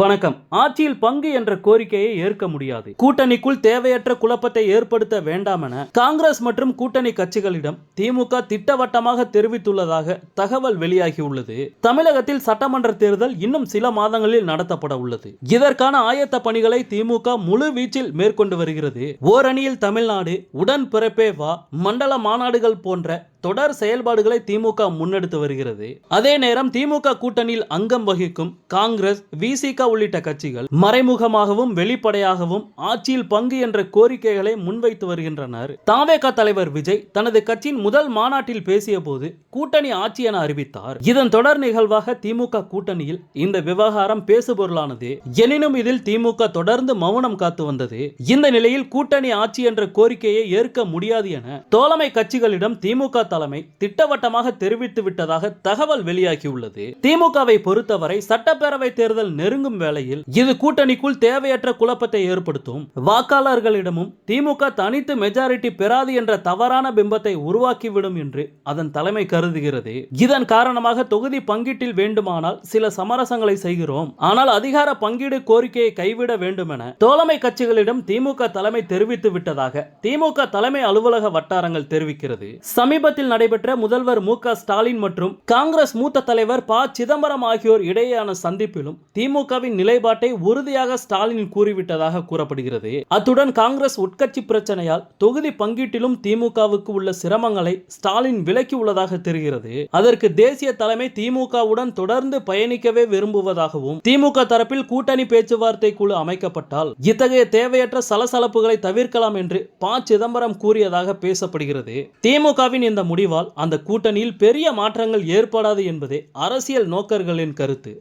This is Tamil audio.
வணக்கம். ஆட்சியில் பங்கு என்ற கோரிக்கையை ஏற்க முடியாது. கூட்டணிக்குள் தேவையற்ற குழப்பத்தை ஏற்படுத்த வேண்டாம் என காங்கிரஸ் மற்றும் கூட்டணி கட்சிகளிடம் திமுக திட்டவட்டமாக தெரிவித்துள்ளதாக தகவல் வெளியாகியுள்ளது. தமிழகத்தில் சட்டமன்ற தேர்தல் இன்னும் சில மாதங்களில் நடத்தப்பட உள்ளது. இதற்கான ஆயத்த பணிகளை திமுக முழு வீச்சில் மேற்கொண்டு வருகிறது. ஓரணியில் தமிழ்நாடு உடன் பிறப்பே வா. மண்டல மாநாடுகள் போன்ற தொடர் செயல்பாடுகளை திமுக முன்னெடுத்து வருகிறது. அதே நேரம் திமுக கூட்டணியில் அங்கம் வகிக்கும் காங்கிரஸ் விசிக உள்ளிட்ட கட்சிகள் மறைமுகமாகவும் வெளிப்படையாகவும் ஆட்சியில் பங்கு என்ற கோரிக்கைகளை முன்வைத்து வருகின்றனர். தாவேக தலைவர் விஜய் தனது கட்சியின் முதல் மாநாட்டில் பேசிய போது கூட்டணி ஆட்சி என அறிவித்தார். இதன் தொடர் நிகழ்வாக திமுக கூட்டணியில் இந்த விவகாரம் பேசுபொருளானது. எனினும் இதில் திமுக தொடர்ந்து மௌனம் காத்து வந்தது. இந்த நிலையில் கூட்டணி ஆட்சி என்ற கோரிக்கையை ஏற்க முடியாது என தோழமை கட்சிகளிடம் திமுக தலைமை திட்டவட்டமாக தெரிவித்து விட்டதாக தகவல் வெளியாகியுள்ளது. திமுகவை பொறுத்தவரை சட்டப்பேரவை தேர்தல் நெருங்கும் வேளையில் இது கூட்டணிக்குள் தேவையற்ற குழப்பத்தை ஏற்படுத்தும். வாக்காளர்களிடமும் திமுக தனித்து மெஜாரிட்டி பெறாது என்ற தவறான பிம்பத்தை உருவாக்கிவிடும் என்று அதன் தலைமை கருதுகிறது. இதன் காரணமாக தொகுதி பங்கீட்டில் வேண்டுமானால் சில சமரசங்களை செய்கிறோம். ஆனால் அதிகார பங்கீடு கோரிக்கையை கைவிட வேண்டும் என தோழமை கட்சிகளிடம் திமுக தலைமை தெரிவித்து விட்டதாக திமுக தலைமை அலுவலக வட்டாரங்கள் தெரிவிக்கிறது. சமீபத்தில் நடைபெற்ற முதல்வர் மு க ஸ்டாலின் மற்றும் காங்கிரஸ் மூத்த தலைவர் ப. சிதம்பரம் ஆகியோர் இடையேயான சந்திப்பிலும் திமுகவின் நிலைப்பாட்டை உறுதியாக ஸ்டாலின் கூறிவிட்டதாக கூறப்படுகிறது. அத்துடன் காங்கிரஸ் உட்கட்சி பிரச்சனையால் தொகுதி பங்கீட்டிலும் திமுகவுக்கு உள்ள சிரமங்களை ஸ்டாலின் விலக்கி உள்ளதாக தெரிகிறது. அதற்கு தேசிய தலைமை திமுகவுடன் தொடர்ந்து பயணிக்கவே விரும்புவதாகவும் திமுக தரப்பில் கூட்டணி பேச்சுவார்த்தை குழு அமைக்கப்பட்டால் இத்தகைய தேவையற்ற சலசலப்புகளை தவிர்க்கலாம் என்று ப. சிதம்பரம் கூறியதாக பேசப்படுகிறது. திமுகவின் இந்த முடிவால் அந்த கூட்டணியில் பெரிய மாற்றங்கள் ஏற்படாது என்பதே அரசியல் நோக்கர்களின் கருத்து.